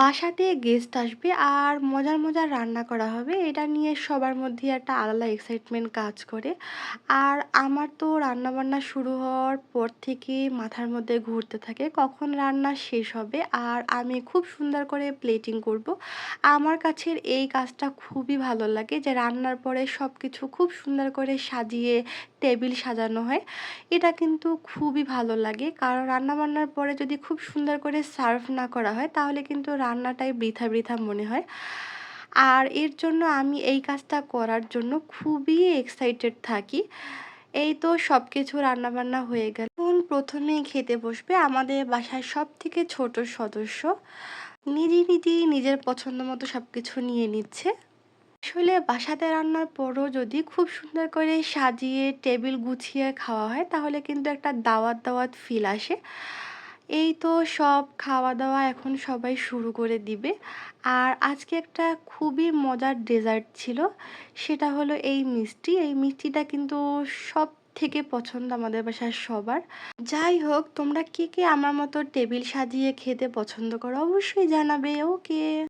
বাসাতে গেস্ট আসবে আর মজার মজার রান্না করা হবে। এটা নিয়ে সবার মধ্যে একটা আলাদা এক্সাইটমেন্ট কাজ করে। আর আমার তো রান্নাবান্না শুরু হওয়ার পর থেকে মাথার মধ্যে ঘুরতে থাকে, কখন রান্না শেষ হবে আর আমি খুব সুন্দর করে প্লেটিং করব। আমার কাছের এই কাজটা খুবই ভালো লাগে যে রান্নার পরে সব কিছু খুব সুন্দর করে সাজিয়ে টেবিল সাজানো হয়। এটা কিন্তু খুবই ভালো লাগে, কারণ রান্নাবান্নার পরে যদি খুব সুন্দর করে সার্ভ না করা হয় তাহলে কিন্তু রান্নাটাই বৃথা বৃথা মনে হয়। আর এর জন্য আমি এই কাজটা করার জন্য খুবই এক্সাইটেড থাকি। এই তো সব কিছু রান্নাবান্না হয়ে গেল। এখন প্রথমেই খেতে বসবে আমাদের বাসায় সব থেকে ছোট সদস্য। নিজে নিজেই নিজের পছন্দ মতো সব কিছু নিয়ে নিচ্ছে। আসলে বাসাতে রান্নার পরও যদি খুব সুন্দর করে সাজিয়ে, টেবিল গুছিয়ে খাওয়া হয় তাহলে কিন্তু একটা দাওয়াত দাওয়াত ফিল আসে। এই তো সব খাওয়া দাওয়া এখন সবাই শুরু করে দিবে। আর আজকে একটা খুবই মজার ডেজার্ট ছিল, সেটা হলো এই মিষ্টি। এই মিষ্টিটা কিন্তু সব থেকে পছন্দ আমাদের বাসার সবার। যাই হোক, তোমরা কে কে আমার মতো টেবিল সাজিয়ে খেতে পছন্দ করো অবশ্যই জানাবে, ওকে?